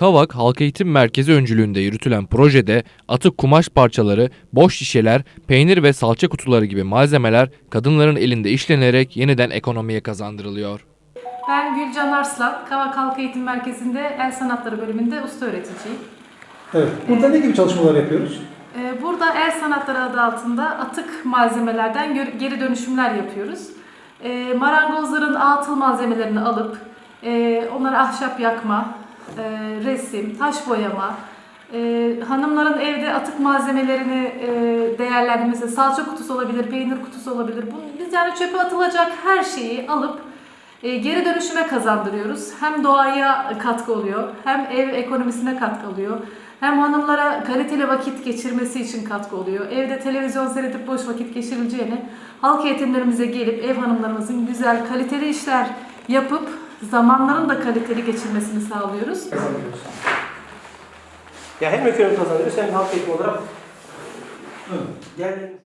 Kavak Halk Eğitim Merkezi öncülüğünde yürütülen projede atık kumaş parçaları, boş şişeler, peynir ve salça kutuları gibi malzemeler kadınların elinde işlenerek yeniden ekonomiye kazandırılıyor. Ben Gülcan Arslan, Kavak Halk Eğitim Merkezi'nde El Sanatları bölümünde usta öğreticiyim. Evet. Burada ne gibi çalışmalar yapıyoruz? Ee, Burada el sanatları adı altında atık malzemelerden geri dönüşümler yapıyoruz. Ee, Marangozların atıl malzemelerini alıp e, onları ahşap yakma, e, resim, taş boyama, e, hanımların evde atık malzemelerini e, değerlendirmesi, salça kutusu olabilir, peynir kutusu olabilir. Bu, biz yani çöpe atılacak her şeyi alıp e, geri dönüşüme kazandırıyoruz. Hem doğaya katkı oluyor, hem ev ekonomisine katkı oluyor. Hem hanımlara kaliteli vakit geçirmesi için katkı oluyor. Evde televizyon seyredip boş vakit geçirileceğine halk eğitimlerimize gelip ev hanımlarımızın güzel kaliteli işler yapıp zamanların da kaliteli geçirmesini sağlıyoruz. Ya hem ekonomi kazanıyoruz hem halk eğitimi olarak Evet. diğerlerini